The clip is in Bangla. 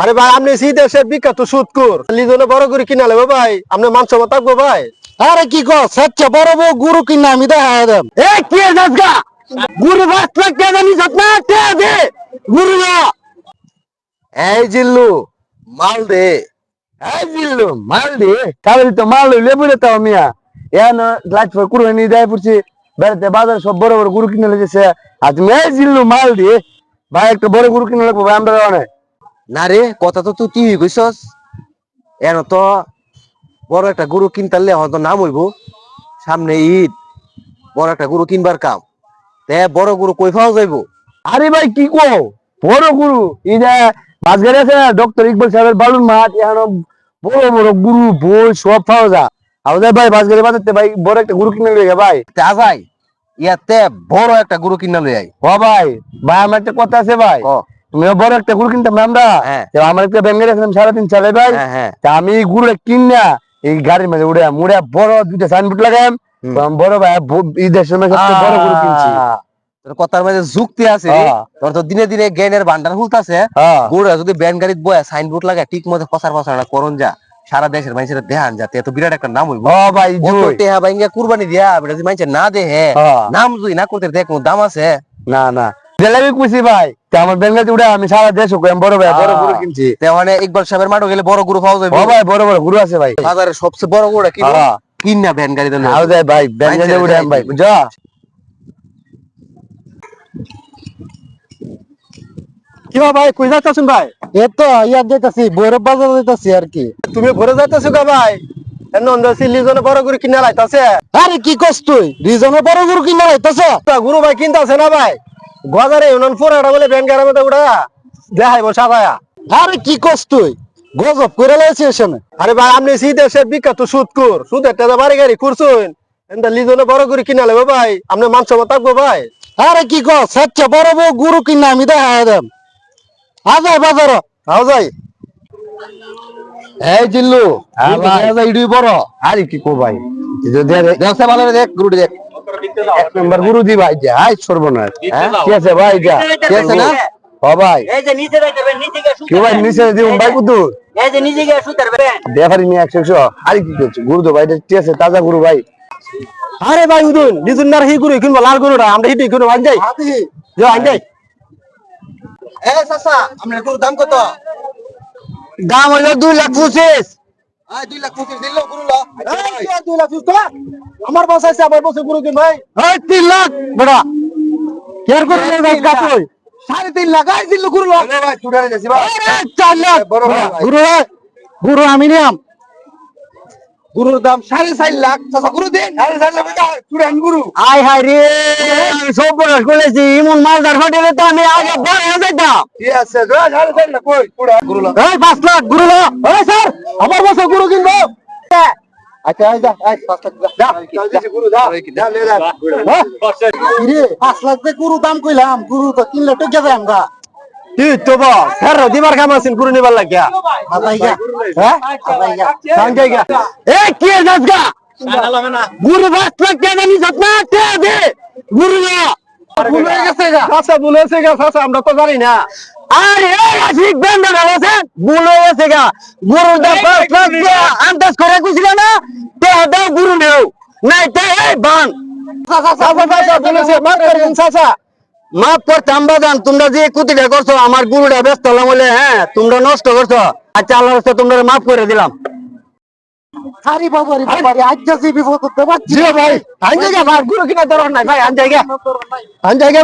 আরে ভাই আপনি সেই দেশের বিখ্যাত সুদকুর লিজনে বড় করে কিনা লাগবে ভাই? আপনি মাংস মত থাকব ভাই। আরে কি সচ্চা বড় বউ গুরু কিনা আমি দেখা দেব এ কি নাচগা গুরু বাস লাগ কে জানি সৎনা কে দে। গুরু না। এই জিল্লু মাল দে। এই জিল্লু মাল দে। তাহলে তো মাল লেবু তাও মিয়া এন লাইট ফর কুরু নি দেয় পড়ছি বেড়াতে বাজার সব বড় বড় গুরু কিনে লেগেছে আর তুমি এই জিল্লু মাল দিয়ে ভাই একটা বড় গুরু কিনে লাগবো ভাই আমরা অনেক। না রে কথা তো তুই তুই কইছস। এন তো বড় একটা গরু কিনতালে হয়তো নাম হইব। সামনে ঈদ বড় একটা গরু কিনবার কাম। তে বড় গরু কই পাওয়া যাইবো? আরে ভাই কি কো বড় গুরু বাসগাড়ি আছে না? ডক্টর ইকবাল সাহেবের বালুন মাঠ এখানে বড় বড় গুরু বই সব পাওয়া যা আমাদের ভাই বাসগাড়ি বাজাতে ভাই বড় একটা গুরু কিনে লেগে ভাই। তে ইয়াতে বড় একটা গরু কিনা লই আই ও ভাই ভাই আমার একটা কথা আছে ভাই। ক তুমি বড় একটা গুরু কিনতাম না আমরা? হ্যাঁ। আমার একটা ব্যাঙ্গে রেখেছিলাম সারাদিন চালে ভাই। হ্যাঁ হ্যাঁ। আমি গুরুটা কিনা এই গাড়ির মধ্যে উড়ে মুড়ে বড় দুইটা সাইনবোর্ড লাগাম বড় ভাই এই দেশের সবচেয়ে বড় গুরু কিনছি। কথার মধ্যে যুক্তি আছে। তোর তো দিনে দিনে জ্ঞানের ভান্ডার খুলতাছে হ্যাঁ গুড়া যদি ব্যান গাড়িত বয়া সাইনবোর্ড লাগা ঠিক মতো ফসার না করন যা। সারা দেশের মানুষের দেহান যাতে এত বিরাট একটা নাম হইব। ভাই টেহা বাইঙ্গা কুরবানি দিয়া যদি মানুষের না দে হে হ্যাঁ। নাম যদি না করতে দেখ দাম আছে। না না। জেলাবি ভাই আমার বেঙ্গাতে উড়ে আমি সারা দেশ আমি বড় ভাই বড়। গুরু কিনছি। তে মানে ইকবাল সাহেবের মাঠে গেলে বড় গরু পাওয়া যাবে? ভাই বড় বড় গুরু আছে ভাই। বাজারের সবচেয়ে বড় গরু কিন? হ্যাঁ। কিন না ভ্যান গাড়িতে। যায় ভাই উড়ে আমি ভাই। বুঝা কি ভাই কই যাইতাছেন ভাই? এ তো ইয়া যাইতাছি বৈরব বাজার যাইতাছি আর কি। তুমি ঘুরে যাইতাছো কা ভাই। নন্দ সিল্লি জনে বড় গরু কিনা লাইতাছে। আরে কি কস তুই? রিজনে বড় গুরু কিনা যাইতাছ তা গুরু ভাই কিনতাছে না ভাই? গজারে ইউনিয়ন ফোরাটা বলে মধ্যে উড়া দেখাইব সাজায়া আরে কি কস তুই গজব করে এখানে আরে ভাই আপনি সেই দেশের বিখ্যাত সুদকুর সুদের টাকা বাড়ি গাড়ি করছুন এটা লিজনে বড় করে কিনা লাগবে ভাই আপনি থাকব ভাই আরে কি কস সচ্চা বড় বউ গুরু কিনা আমি দেখা দেব আজাই বাজার আও যাই এই জিল্লু হ্যাঁ ইডুই বড় আরে কি কো ভাই ভালো দেখ গুরুটি দেখ এক নম্বর গুরু দি ভাই যা আই সর্বনাশ। হ্যাঁ? কি আছে ভাই যা? কি আছে না? ও ভাই। এই যে নিচে যাইতেবেন নিচে গিয়ে কি ভাই নিচে দিউম ভাই কুতু এই যে নিচে গিয়ে শুতে দেখারি নি একশো একশো। কি করছ? গুরু তো ভাই ঠিক আছে? তাজা গুরু ভাই। আরে ভাই উদুন লিজুন না হি গুরু কিনবো লাল গুরুটা। আমরা হিটি কিনবো আন যাই যো আন যাই এ সাসা আপনার গুরু দাম কত? দাম হলো দুই লাখ পঁচিশ। আয় দুই লাখ দিল গুরু ল। দুই লাখ আমার বাস আছে আবার বসে গুরু কিন ভাই। এই তিন লাখ বেটা। কেয়ার করে কাকুই সাড়ে তিন লাখ। আয় দিল গুরু ল ভাই ছুটারে যাচ্ছি ভাই। চার লাখ। গুরু ভাই, গুরু আমি নিয়াম গুরুর দাম সাড়ে চার লাখ। চাচা গুরু দিন। সাড়ে চার লাখ ছুটান গুরু। আয় হায় রে আমি সব বয়স করেছি মালদার হোটেলে তো আমি আগে বড় হয়ে যেতাম ঠিক আছে? সাড়ে চার লাখ কই? পুরা গুরু ল এই পাঁচ লাখ গুরু এই স্যার আমার বছর গুরু কিনবো আচ্ছা যা পাঁচ লাখ যা গুরু লাখ দাম কইলাম গুরু তো কিনলে তো গেছে আমরা কি তো বল ফের দিবার কাম আছেন গুরু নিবার লাগিয়া হ্যাঁ নাচগা গুরু পাঁচ লাখ টাকা সৎনা গুরু না। ভুল হয়ে গেছে গা। ভুল হয়েছে গা আমরা তো জানি না। আরে আশিক বেন্ড আছে ভুল হয়ে গা। গুরু দা পাঁচ লাখ টাকা আন্দাজ করে কইছিল না? তে দাও গুরু নেও নাই তে এই বান। মাফ চাচা মাফ করতাম তোমরা যে কুতিটা করছ আমার গুরুটা ব্যস্ত হলাম বলে হ্যাঁ তোমরা নষ্ট করছ। আচ্ছা আল্লাহ তোমরা মাফ করে দিলাম। আরে বাবা রে বাবা রে আজ যে বিপদ করতে পারছি জি ভাই। আন জায়গা গুরু কিনা দরকার নাই ভাই আন জায়গা আন জায়গা